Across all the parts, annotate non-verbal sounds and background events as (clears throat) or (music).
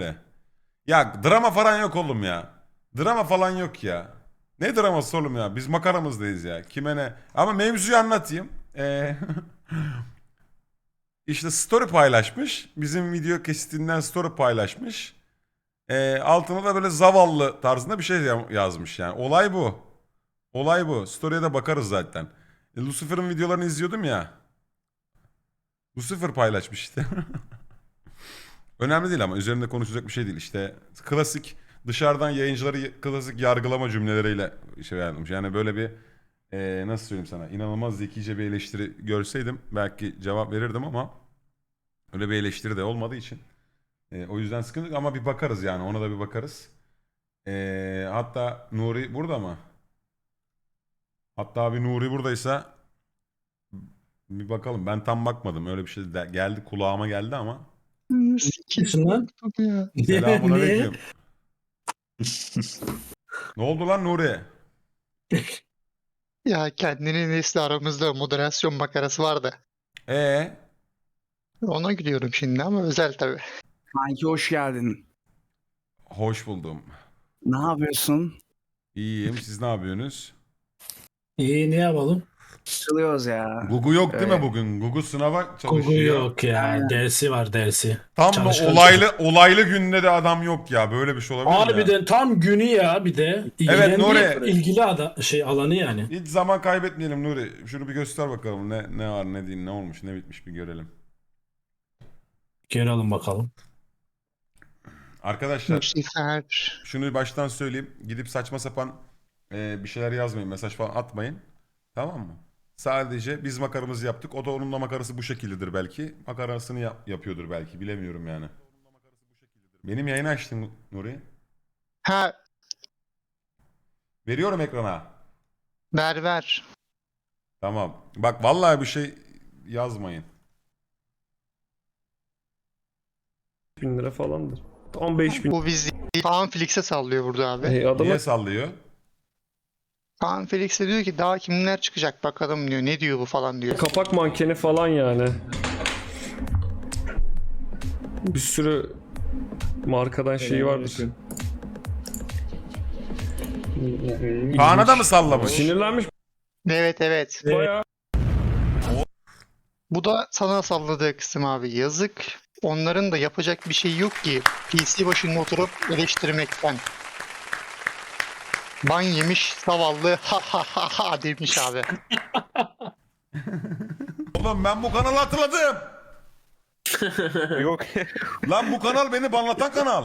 Öyle. Ya drama falan yok oğlum ya. Drama falan yok ya. Ne draması oğlum ya? Biz makaramızdayız ya. Kime ne? Ama mevzuyu anlatayım. Ee, (laughs) işte story paylaşmış. Bizim video kesitinden story paylaşmış. Ee, altına da böyle zavallı tarzında bir şey ya- yazmış yani. Olay bu. Olay bu. Story'e de bakarız zaten. E, Lucifer'ın videolarını izliyordum ya. Lucifer paylaşmış işte. (laughs) Önemli değil ama üzerinde konuşacak bir şey değil. İşte klasik dışarıdan yayıncıları klasik yargılama cümleleriyle şey vermiş. Yani böyle bir e, nasıl söyleyeyim sana inanılmaz zekice bir eleştiri görseydim belki cevap verirdim ama öyle bir eleştiri de olmadığı için e, o yüzden sıkıntı ama bir bakarız yani ona da bir bakarız. E, hatta Nuri burada mı? Hatta bir Nuri buradaysa bir bakalım. Ben tam bakmadım. Öyle bir şey de geldi kulağıma geldi ama. Kimsin lan? Selamun Niye? aleyküm. ne oldu lan Nuri? (laughs) Ya kendinin nesli aramızda moderasyon makarası vardı. Ee, Ona gülüyorum şimdi ama özel tabii. Kanki hoş geldin. hoş buldum. Ne yapıyorsun? İyiyim. Siz ne yapıyorsunuz? İyi ne yapalım? Çalıyoruz ya. Gugu yok değil mi Evet. bugün? Gugu sınava çalışıyor. Koku yok ya. Aynen. Dersi var dersi. Tam da Çalışkan olaylı olaylı günde de adam yok ya. Böyle bir şey olabilir mi ya? Harbiden tam günü ya bir de. İlgilendiği Nuri. ilgili ada şey alanı yani. Hiç zaman kaybetmeyelim Nuri. Şunu bir göster bakalım. Ne ne var ne değil ne olmuş ne bitmiş bir görelim. Görelim bakalım. Arkadaşlar Lucifer. şunu baştan söyleyeyim. Gidip saçma sapan e, bir şeyler yazmayın. Mesaj falan atmayın. Tamam mı? Sadece biz makaramızı yaptık. O da onun da makarası bu şekildedir belki. Makarasını yap- yapıyordur belki. Bilemiyorum yani. Benim yayını açtın Nuri. Ha Veriyorum ekrana. ver ver. Tamam. Bak vallahi bir şey yazmayın. bin lira falandır. 15 bin. Bu biz değil. Kaan sallıyor burada abi. Hey, adama Niye sallıyor? Kaan Felix'e diyor ki daha kimler çıkacak bakalım diyor. Ne diyor bu falan diyor. kapak mankeni falan yani. Bir sürü markadan şeyi vardır. Kaan'a da mı sallamış? Sinirlenmiş Evet evet. bayağı. Bu da sana salladığı kısım abi. Yazık. Onların da yapacak bir şey yok ki. PC başında oturup eleştirmekten. Ban yemiş zavallı ha ha ha ha demiş abi. (laughs) Oğlum ben bu kanalı hatırladım. (laughs) Yok Lan bu kanal beni banlatan kanal.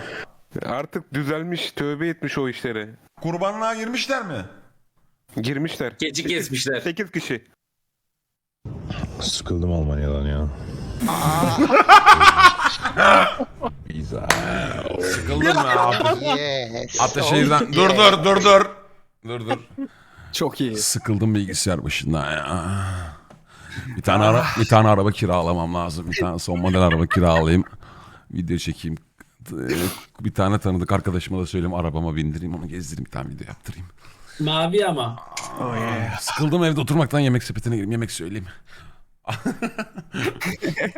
artık düzelmiş tövbe etmiş o işlere. Kurbanlığa girmişler mi? Girmişler. Gecik gezmişler. 8 kişi. Sıkıldım Almanya'dan ya. (laughs) Güzel. Sıkıldım ya. Yes. Ataşehir'den. Oh Dur yeah. dur dur dur. Dur dur. Çok iyi. Sıkıldım bilgisayar başında ya. Bir tane ara, bir tane araba kiralamam lazım. Bir tane son model araba kiralayayım. Video çekeyim. Bir tane tanıdık arkadaşıma da söyleyeyim arabama bindireyim onu gezdireyim bir tane video yaptırayım. Mavi ama. Sıkıldım evde oturmaktan yemek sepetine gireyim yemek söyleyeyim.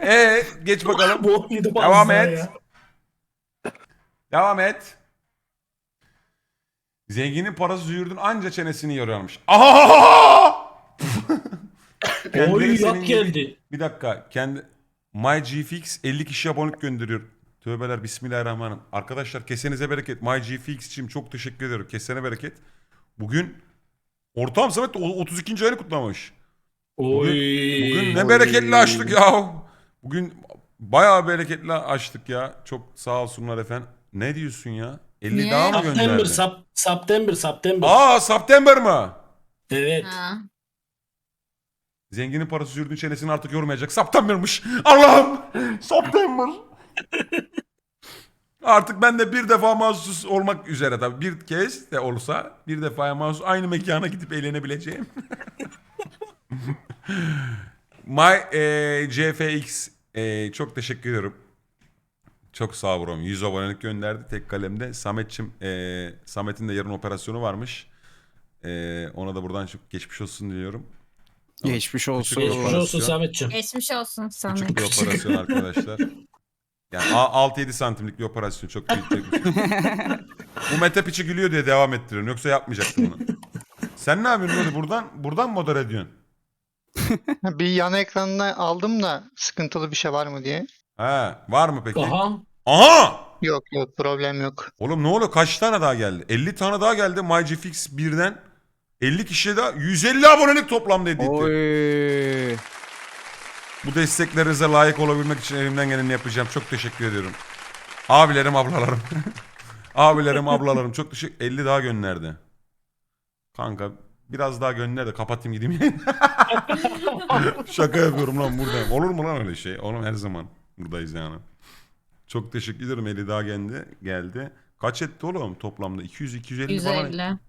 Ee (laughs) geç bakalım. Devam et. ya. Devam et. Zenginin parası züğürdün anca çenesini yoruyormuş. Aha! (laughs) Kendileri Oy senin yap gibi- geldi. Bir dakika. Kendi MyGFX 50 kişi abonelik gönderiyor. Tövbeler bismillahirrahmanirrahim. Arkadaşlar kesenize bereket. MyGFX için çok teşekkür ediyorum. Kesene bereket. Bugün Ortam Samet o- 32. ayını kutlamış. Oy. Bugün ne bereketli açtık ya. Bugün bayağı bereketli açtık ya. Çok sağ olsunlar efendim. Ne diyorsun ya? 50 Niye? daha mı September, gönderdi? sap, September, September. Aa September mı? Evet. Ha. Zenginin parası sürdüğün çenesini artık yormayacak. September'mış. Allah'ım. September. artık ben de bir defa mahsus olmak üzere tabii. Bir kez de olsa bir defaya mahsus aynı mekana gidip eğlenebileceğim. (laughs) (laughs) My e, CFX e, çok teşekkür ediyorum. Çok sağ ol brom. 100 abonelik gönderdi tek kalemde. Sametçim e, Samet'in de yarın operasyonu varmış. E, ona da buradan çok geçmiş olsun diliyorum. Geçmiş olsun. Küçük Geçmiş olsun operasyon. Samet'ciğim. Geçmiş olsun Küçük Samet. bir operasyon (laughs) arkadaşlar. Yani a- 6-7 santimlik bir operasyon çok büyük değil. (laughs) Bu Mete piçi gülüyor diye devam ettiriyorum. Yoksa yapmayacaktım bunu. Sen ne yapıyorsun Nuri? Buradan, buradan mı moder ediyorsun? Bir yan ekranına aldım da sıkıntılı bir şey var mı diye. He, var mı peki? Aha. Aha! Yok yok problem yok. Oğlum ne oluyor? Kaç tane daha geldi? 50 tane daha geldi MyGFix 1'den. 50 kişiye daha 150 abonelik toplamda edildi. Oy. Bu desteklerinize layık olabilmek için elimden geleni yapacağım. Çok teşekkür ediyorum. Abilerim, ablalarım. (laughs) Abilerim, ablalarım. Çok teşekkür 50 daha gönderdi. Kanka biraz daha gönder de kapatayım gideyim. (laughs) Şaka yapıyorum lan buradayım. Olur mu lan öyle şey? Oğlum her zaman buradayız yani. Çok teşekkür ederim. 50 daha geldi. geldi. Kaç etti oğlum toplamda? 200 250 falan. 150.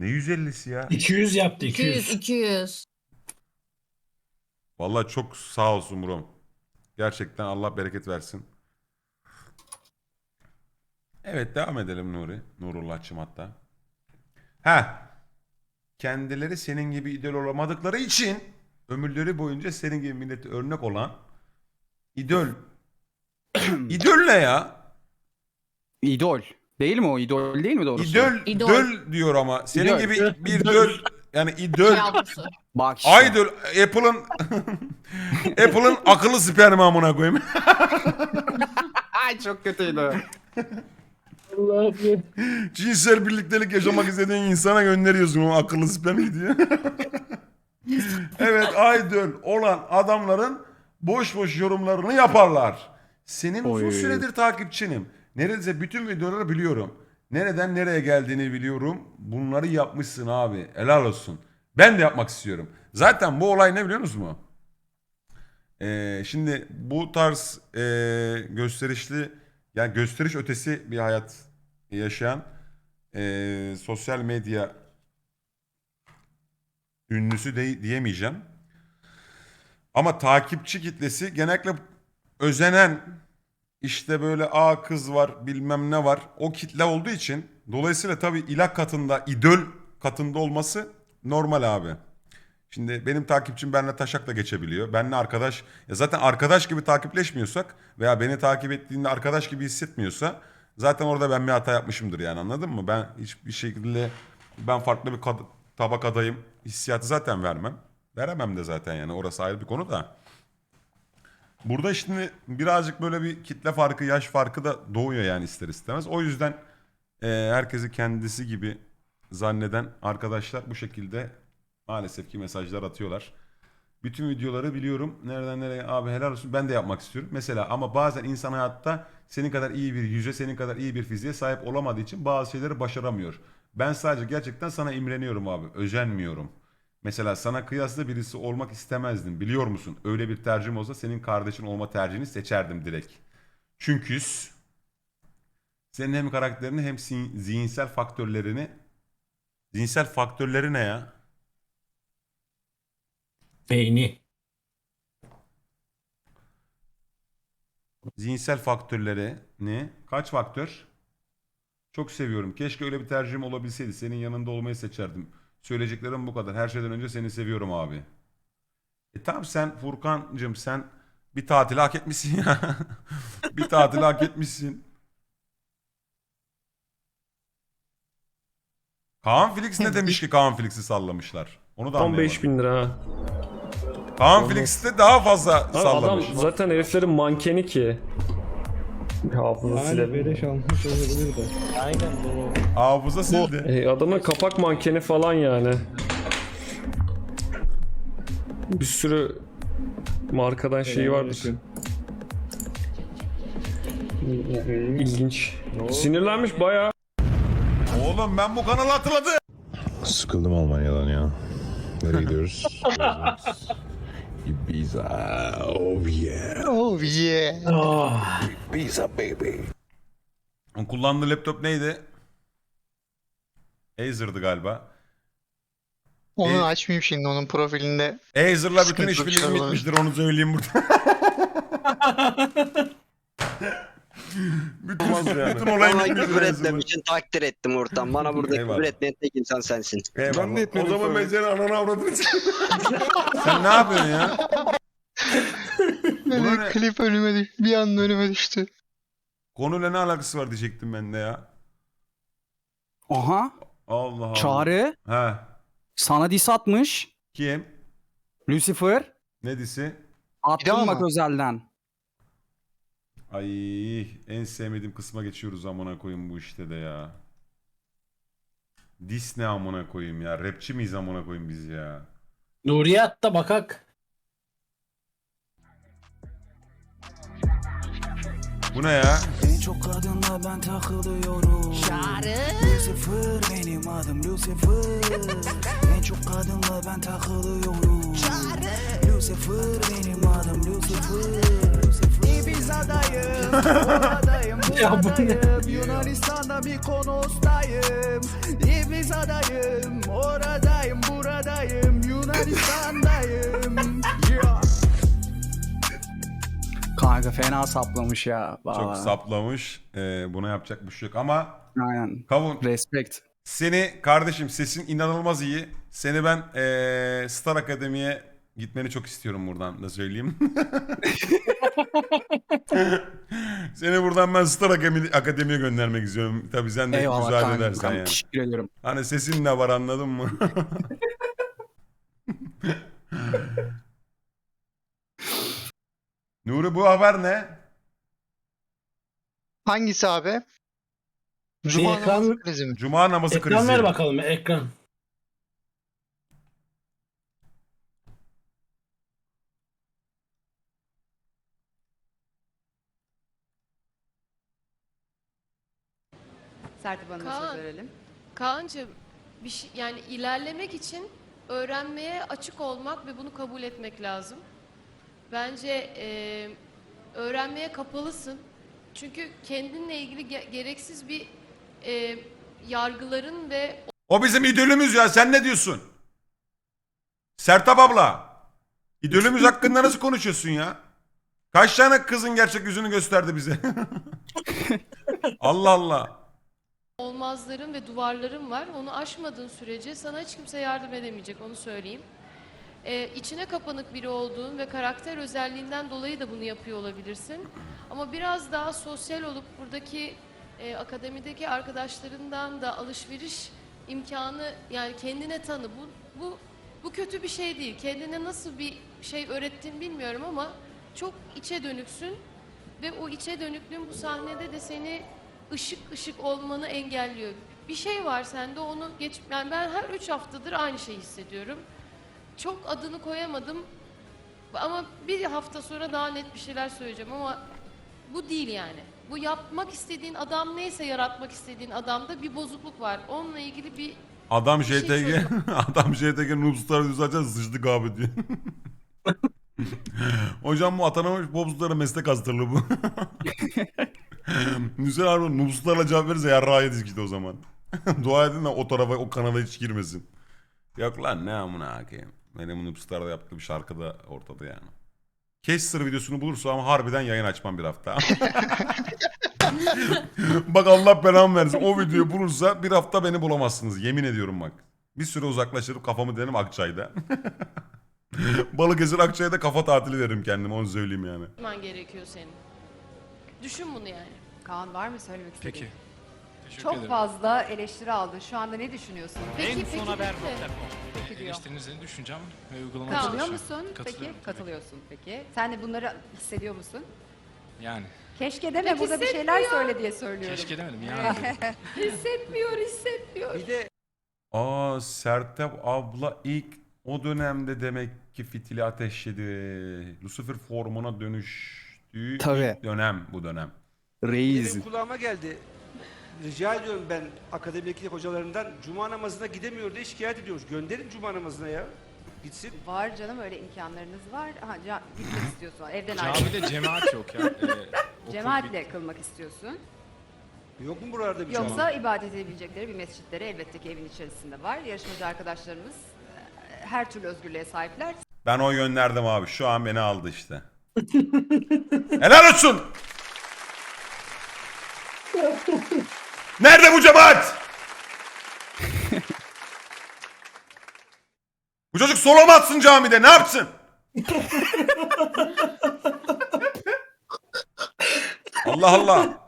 Ne 150'si ya? 200 yaptı 200 200. 200. Vallahi çok sağ olsun brom. Gerçekten Allah bereket versin. Evet devam edelim Nuri. Nurullah'cığım hatta. Ha. Kendileri senin gibi idol olamadıkları için ömürleri boyunca senin gibi millete örnek olan idol. (clears throat) idol ne ya? İdol. Değil mi o? İdol değil mi doğrusu? İdol, İdol. döl diyor ama. Senin İdol. gibi bir döl yani idol. Yavrusu. Bak işte. Idol Apple'ın (laughs) Apple'ın akıllı spermi amına koyayım. (laughs) Ay çok kötüydü. (laughs) Allah'ım. Cinsel birliktelik yaşamak istediğin insana gönderiyorsun o akıllı spermi diye. evet idol olan adamların boş boş yorumlarını yaparlar. Senin uzun Oy. süredir takipçinim. Neredeyse bütün videoları biliyorum. Nereden nereye geldiğini biliyorum. Bunları yapmışsın abi. Helal olsun. Ben de yapmak istiyorum. Zaten bu olay ne biliyor musunuz? Ee, şimdi bu tarz ee, gösterişli yani gösteriş ötesi bir hayat yaşayan ee, sosyal medya ünlüsü de diyemeyeceğim. Ama takipçi kitlesi genellikle özenen işte böyle a kız var bilmem ne var o kitle olduğu için dolayısıyla tabii ilak katında idol katında olması normal abi. Şimdi benim takipçim benimle taşakla geçebiliyor. Benimle arkadaş ya zaten arkadaş gibi takipleşmiyorsak veya beni takip ettiğinde arkadaş gibi hissetmiyorsa zaten orada ben bir hata yapmışımdır yani anladın mı? Ben hiçbir şekilde ben farklı bir kad- tabakadayım hissiyatı zaten vermem. Veremem de zaten yani orası ayrı bir konu da. Burada şimdi birazcık böyle bir kitle farkı, yaş farkı da doğuyor yani ister istemez. O yüzden e, herkesi kendisi gibi zanneden arkadaşlar bu şekilde maalesef ki mesajlar atıyorlar. Bütün videoları biliyorum. Nereden nereye abi helal olsun ben de yapmak istiyorum. Mesela ama bazen insan hayatta senin kadar iyi bir yüze, senin kadar iyi bir fiziğe sahip olamadığı için bazı şeyleri başaramıyor. Ben sadece gerçekten sana imreniyorum abi. Özenmiyorum. Mesela sana kıyasla birisi olmak istemezdim biliyor musun? Öyle bir tercihim olsa senin kardeşin olma tercihini seçerdim direkt. Çünkü senin hem karakterini hem zihinsel faktörlerini zihinsel faktörleri ne ya? Beyni. Zihinsel faktörleri ne? Kaç faktör? Çok seviyorum. Keşke öyle bir tercihim olabilseydi. Senin yanında olmayı seçerdim. Söyleyeceklerim bu kadar. Her şeyden önce seni seviyorum abi. E tamam sen Furkan'cığım sen bir tatil hak etmişsin ya. (laughs) bir tatil hak etmişsin. Kaan Felix ne (laughs) demiş ki Kaan Felix'i sallamışlar? Onu da 15 anlayamadım. bin lira. ha. Kaan Felix de daha fazla Abi adam sallamış. zaten heriflerin mankeni ki. Hafıza silelim. Hafıza sildi. E, adamın kapak mankeni falan yani. Bir sürü markadan şeyi vardır. İlginç. Sinirlenmiş bayağı. Oğlum ben bu kanalı hatırladım. Sıkıldım Almanya'dan ya. Nereye gidiyoruz? (laughs) Ibiza. Oh yeah. Oh yeah. Ah. Ibiza baby. O kullandığı laptop neydi? Acer'dı galiba. Onu E- açmayayım şimdi onun profilinde. Acer'la bütün Sıkıntılı bir işbirliği var. bitmiştir onu söyleyeyim burada. (laughs) (laughs) bütün, yani. bütün olay Bana bitmiştir küfür etmem için takdir ettim ortam. Bana burada Eyvallah. küfür etmeyen tek insan sensin. Eyvallah. Ben de etmedim O zaman ben senin ananı avradını (laughs) Sen ne yapıyorsun ya? Evet, ne? klip önüme düştü. Bir anda önüme düştü. Konuyla ne alakası var diyecektim ben de ya. Aha. Allah Allah. Çağrı He. sana diss atmış. Kim? Lucifer. Ne disi? Bir daha Attım bak özelden. Ay en sevmediğim kısma geçiyoruz amına koyayım bu işte de ya. Dis ne amına koyayım ya? Rapçi miyiz amına koyayım biz ya? Nuriye hatta bakak. Bu ne ya? En çok kadınla ben takılıyorum. Lucifer benim adım Lucifer. En çok kadınla ben takılıyorum. Lucifer benim adım Lucifer. Ibiza'dayım, oradayım, (laughs) buradayım. Yunanistan'da Mikonos'tayım Ibiza'dayım, oradayım, buradayım Kanka fena saplamış ya. Çok Vallahi. saplamış. Ee, buna yapacak bir şey yok ama Aynen. kavun Respect. seni kardeşim sesin inanılmaz iyi. Seni ben ee, Star Akademi'ye gitmeni çok istiyorum buradan da söyleyeyim. (laughs) Seni buradan ben Star Akademi, Akademi'ye göndermek istiyorum. Tabii sen de Eyvallah müsaade kanka. edersen yani. Teşekkür. Hani sesin ne var anladın mı? (laughs) Nuri bu haber ne? Hangisi abi? Cuma ekran- namazı krizi mi? Cuma namazı Ekran krizi. ver bakalım ekran. Sertip Hanım'a Kaan. söz verelim. Kaan'cığım bir şey, yani ilerlemek için öğrenmeye açık olmak ve bunu kabul etmek lazım. Bence e, öğrenmeye kapalısın. Çünkü kendinle ilgili ge- gereksiz bir e, yargıların ve O bizim idolümüz ya sen ne diyorsun? Sertab abla. İdolümüz hakkında nasıl konuşuyorsun ya? Kaç tane kızın gerçek yüzünü gösterdi bize? (laughs) Allah Allah. olmazların ve duvarların var. Onu aşmadığın sürece sana hiç kimse yardım edemeyecek onu söyleyeyim. Ee, içine kapanık biri olduğun ve karakter özelliğinden dolayı da bunu yapıyor olabilirsin. Ama biraz daha sosyal olup buradaki e, akademideki arkadaşlarından da alışveriş imkanı yani kendine tanı. Bu, bu, bu kötü bir şey değil. Kendine nasıl bir şey öğrettiğini bilmiyorum ama çok içe dönüksün. Ve o içe dönüklüğün bu sahnede de seni ışık ışık olmanı engelliyor. Bir şey var sende onu geç... Yani ben her üç haftadır aynı şeyi hissediyorum. Çok adını koyamadım ama bir hafta sonra daha net bir şeyler söyleyeceğim ama bu değil yani. Bu yapmak istediğin adam neyse yaratmak istediğin adamda bir bozukluk var. Onunla ilgili bir Adam Bir şey JTG, (laughs) adam JTG Noobstar düzelten sıçtık abi diyor. (laughs) Hocam bu atanamamış Bobstar'a meslek hazırlığı bu. (laughs) Güzel abi Noobstar'la cevap verirse yarrağı işte o zaman. Dua edin de o tarafa o kanala hiç girmesin. Yok lan ne amına koyayım. Benim Noobstar'da yaptığım şarkı da ortada yani. Kester videosunu bulursa ama harbiden yayın açmam bir hafta. (laughs) bak Allah belamı versin. O videoyu bulursa bir hafta beni bulamazsınız. Yemin ediyorum bak. Bir süre uzaklaştırıp kafamı denerim Akçay'da. (laughs) Balıkesir Akçay'da kafa tatili veririm kendime onu söyleyeyim yani. yapman gerekiyor senin. Düşün bunu yani. Kaan var mı söylemek istediğin? Teşekkür Çok ederim. fazla eleştiri aldın. Şu anda ne düşünüyorsun? Peki, en peki, son peki. haber.com. Peki diyor. Eleştirinizi düşüneceğim ve uygulamaya Katılıyor musun? Peki katılıyorsun peki. Sen de bunları hissediyor musun? Yani Keşke deme Pek burada bir şeyler söyle diye söylüyorum. keşke demedim yani. (laughs) Hissetmiyor, hissetmiyor. Aa Sertab abla ilk o dönemde demek ki fitili ateşledi. Lucifer formuna dönüştüğü Tabii. ilk dönem bu dönem. Reis. kulağıma geldi. Rica ediyorum ben akademideki hocalarından cuma namazına gidemiyor diye şikayet ediyoruz. Gönderin cuma namazına ya. Gitsin. Var canım öyle imkanlarınız var. Ha, ca- gitmek istiyorsun. Evden ayrı. Camide cemaat yok ya. (laughs) Ee, okul Cemaatle kılmak istiyorsun. Yok mu buralarda bir Yoksa ibadet edebilecekleri bir mescitleri elbette ki evin içerisinde var. Yarışmacı arkadaşlarımız e, her türlü özgürlüğe sahipler. Ben o gönderdim abi. Şu an beni aldı işte. (laughs) Helal olsun. (laughs) Nerede bu cemaat? bu çocuk solo mu atsın camide? Ne yapsın? Allah Allah.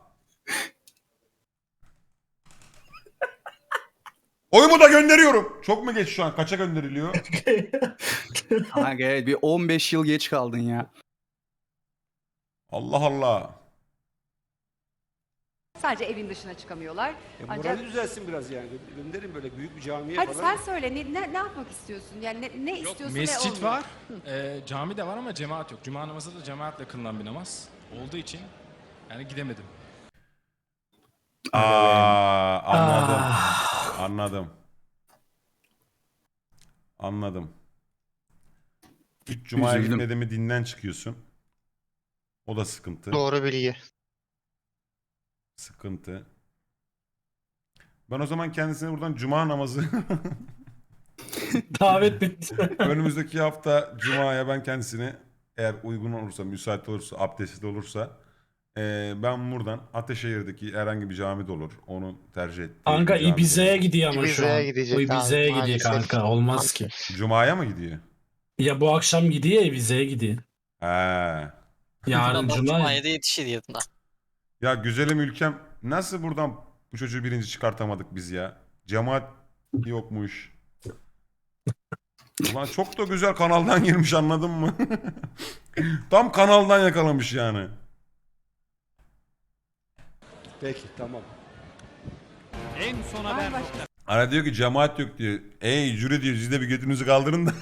Oyumu da gönderiyorum. Çok mu geç şu an? Kaça gönderiliyor? Kanka evet bir 15 yıl geç kaldın ya. Allah Allah. Sadece evin dışına çıkamıyorlar. E, Ancak morali düzelsin biraz yani. Gö- Gönderin böyle büyük bir camiye hadi falan. sen söyle ne, ne, ne yapmak istiyorsun? Yani ne, ne Yok, istiyorsun ne mescit olmuyor? var, e, cami de var ama cemaat yok. Cuma namazı da cemaatle kılınan bir namaz olduğu için yani gidemedim. Aa, anladım. Anladım. Anladım. Üç cumaya Üzüldüm. gitmedi mi dinden çıkıyorsun. O da sıkıntı. Doğru bilgi. Sıkıntı. Ben o zaman kendisine buradan cuma namazı (laughs) Davet bitti. (laughs) önümüzdeki hafta cumaya ben kendisini eğer uygun olursa, müsait olursa, abdestli olursa eee, ben buradan Ateşehir'deki herhangi bir cami de olur. Onu tercih ettiğim Kanka bir cami de olur. Ibize'ye gidiyor ama şu an. Ibize'ye gidecek abi, gidiyor maalesef. kanka. Olmaz ki. Cuma'ya mı gidiyor? Ya bu akşam gidiyor ya Ibize'ye gidiyor. He. Yarın cuma. ya. yetişir yatına. Ya güzelim ülkem nasıl buradan bu çocuğu birinci çıkartamadık biz ya? Cemaat yokmuş. Ulan çok da güzel kanaldan (laughs) girmiş anladın mı? (laughs) Tam kanaldan yakalamış yani. Peki tamam. Var mı başka? Ara diyor ki cemaat yok diyor. Ey jüri diyor siz de bir götünüzü kaldırın da.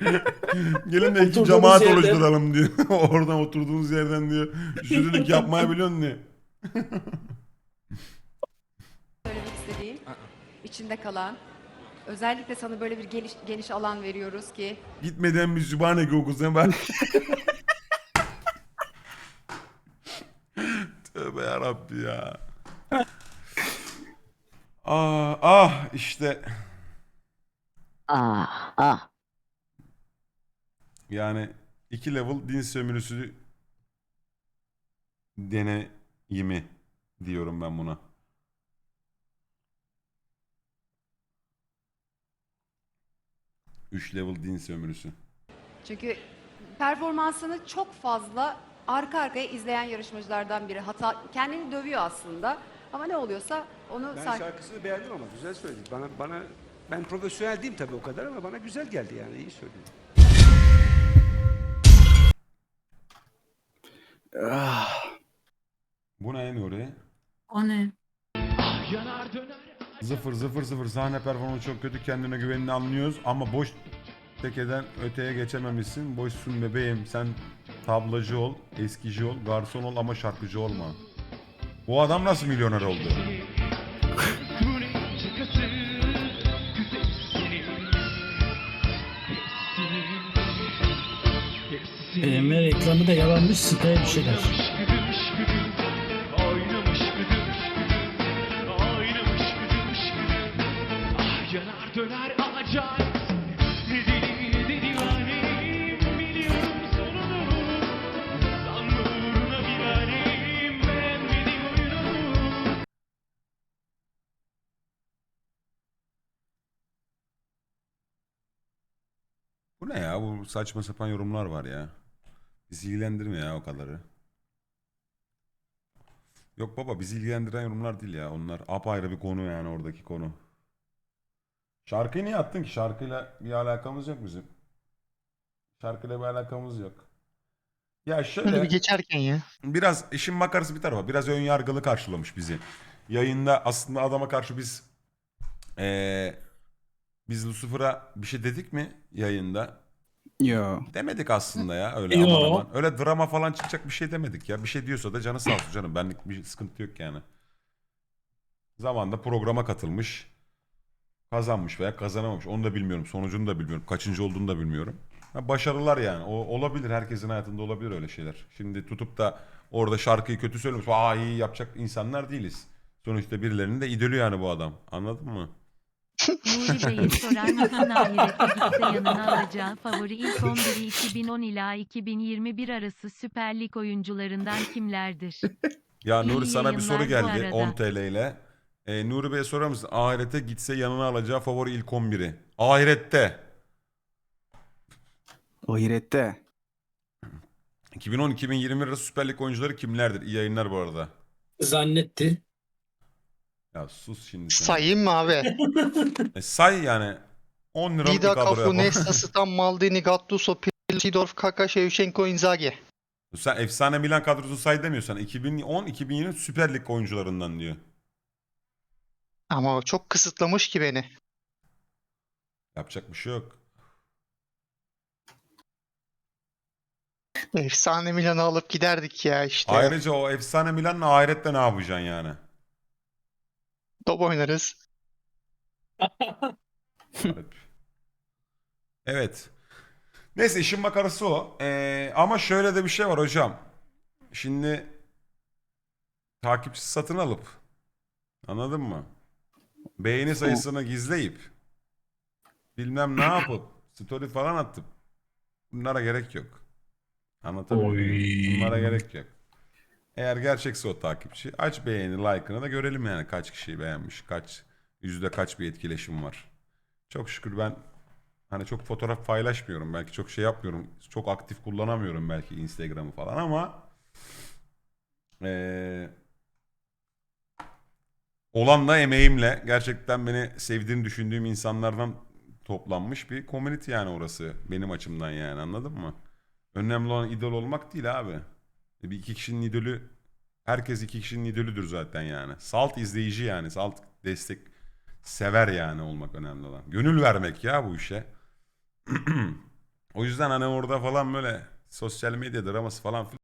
(laughs) Gelin de iki Oturduğumuz cemaat yerden. oluşturalım diyor. (laughs) Oradan oturduğunuz yerden diyor. Jürilik yapmayı biliyorsun diyor. Söylemek istediğin, içinde kalan. Özellikle sana böyle bir geniş, geniş alan veriyoruz ki Gitmeden bir Sübhaneke okusan ben. Tövbe yarabbi ya. Ah, ah işte. Ah ah. Yani iki level din sömürüsü deneyimi diyorum ben buna. Üç level din sömürüsü. Çünkü performansını çok fazla arka arkaya izleyen yarışmacılardan biri. Hata kendini dövüyor aslında. Ama ne oluyorsa onu Ben sak- şarkısını beğendim ama güzel söyledi. Bana bana ben profesyonel değilim tabii o kadar ama bana güzel geldi yani iyi söyledi. Ah. Bu ne Nuri? O ne? Zıfır zıfır zıfır sahne performansı çok kötü kendine güvenini anlıyoruz ama boş tekeden öteye geçememişsin. Boşsun bebeğim sen tablacı ol, eskici ol, garson ol ama şarkıcı olma. Bu adam nasıl milyoner oldu? BMW reklamı da yalanmış siteye bir şeyler. Bu ne ya? Bu saçma sapan yorumlar var ya. Bizi ilgilendirmiyor ya o kadarı. Yok baba bizi ilgilendiren yorumlar değil ya. Onlar apayrı bir konu yani oradaki konu. Şarkıyı niye attın ki? Şarkıyla bir alakamız yok bizim. Şarkıyla bir alakamız yok. Ya Şöyle bir şöyle geçerken ya. biraz işin makarası bir tarafa biraz ön yargılı karşılamış bizi. Yayında aslında adama karşı biz eee biz Lucifer'a bir şey dedik mi yayında? Yo. Demedik aslında ya öyle Yo. aman aman. Öyle drama falan çıkacak bir şey demedik ya. Bir şey diyorsa da canı sağ olsun canım. Benlik bir sıkıntı yok yani. Zamanında programa katılmış. Kazanmış veya kazanamamış. Onu da bilmiyorum. Sonucunu da bilmiyorum. Kaçıncı olduğunu da bilmiyorum. Ha, başarılar yani. O olabilir. Herkesin hayatında olabilir öyle şeyler. Şimdi tutup da orada şarkıyı kötü söylemiş. Aa iyi yapacak insanlar değiliz. Sonuçta birilerinin de idolü yani bu adam. Anladın mı? Nuri Bey'e sorar mısın (laughs) ahirette gitse yanına alacağı favori ilk 11'i 2010 ila 2021 arası Süper Lig oyuncularından kimlerdir? Ya İyi Nuri sana bir soru yayınlar bu geldi arada. 10 TL ile. Ee, Nuri Bey'e sorar mısın? Ahirete gitse yanına alacağı favori ilk 11'i. Ahirette. Ahirette. 2010-2021 arası Süper Lig oyuncuları kimlerdir? İyi yayınlar bu arada. Zannetti. Ya sus şimdi sen. Sayayım mı abi? E, say yani. 10 liralık bir Vida, kadro Cafu, yapalım. Nesta, (laughs) Stam, Maldini, Gattuso, Pirlo, Sidorf, Kaka, Shevchenko, Inzaghi. Sen efsane Milan kadrosu say demiyorsan 2010-2020 Süper Lig oyuncularından diyor. Ama o çok kısıtlamış ki beni. Yapacak bir şey yok. Efsane Milan'ı alıp giderdik ya işte. Ayrıca o efsane Milan'la ahirette ne yapacaksın yani? Top oynarız. Evet. Neyse işin makarası o. Ee, ama şöyle de bir şey var hocam. Şimdi takipçi satın alıp anladın mı? Beğeni sayısını gizleyip bilmem ne yapıp story falan atıp bunlara gerek yok. Anlatabiliyor muyum? Bunlara gerek yok. Eğer gerçekse o takipçi aç beğeni like'ını da görelim yani kaç kişiyi beğenmiş, kaç yüzde kaç bir etkileşim var. Çok şükür ben hani çok fotoğraf paylaşmıyorum. Belki çok şey yapmıyorum. Çok aktif kullanamıyorum belki Instagram'ı falan ama eee olan da emeğimle gerçekten beni sevdiğini düşündüğüm insanlardan toplanmış bir community yani orası. Benim açımdan yani anladın mı? Önemli olan idol olmak değil abi. E, Bir iki kişinin idolü herkes iki kişinin idolüdür zaten yani. Salt izleyici yani. Salt destek sever yani olmak önemli olan. Gönül vermek ya bu işe. (clears throat) o yüzden hani orada falan böyle sosyal medya draması falan filan